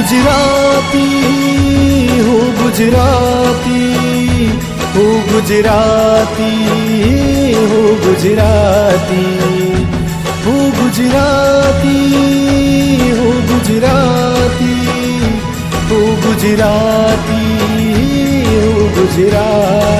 ગુજરાતી હું ગુજરાતી હું ગુજરાતી હું ગુજરાતી હું ગુજરાતી હું ગુજરાતી હું ગુજરાતી હું ગુજરાતી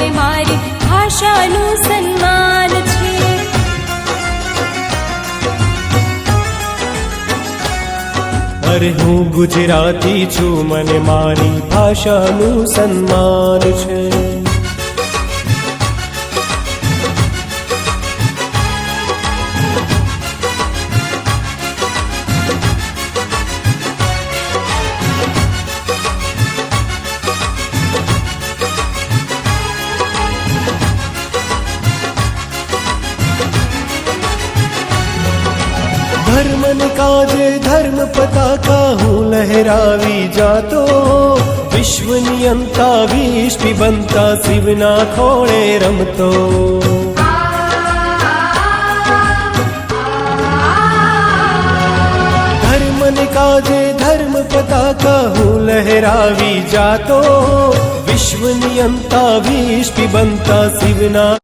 છું મારી ભાષાનું સન્માન છે અરે હું ગુજરાતી છું મને મારી ભાષાનું સન્માન છે ધર્મન કાજે ધર્મ પતાકા હું લહેરાવી જાતો વિશ્વની અંતા વિશ્વ બનતા શિવના ખોળે રમતો ધર્મન કાજે ધર્મ પતાકા હું લહેરાવી જાતો વિશ્વની અંતા વિશ્વ બનતા શિવના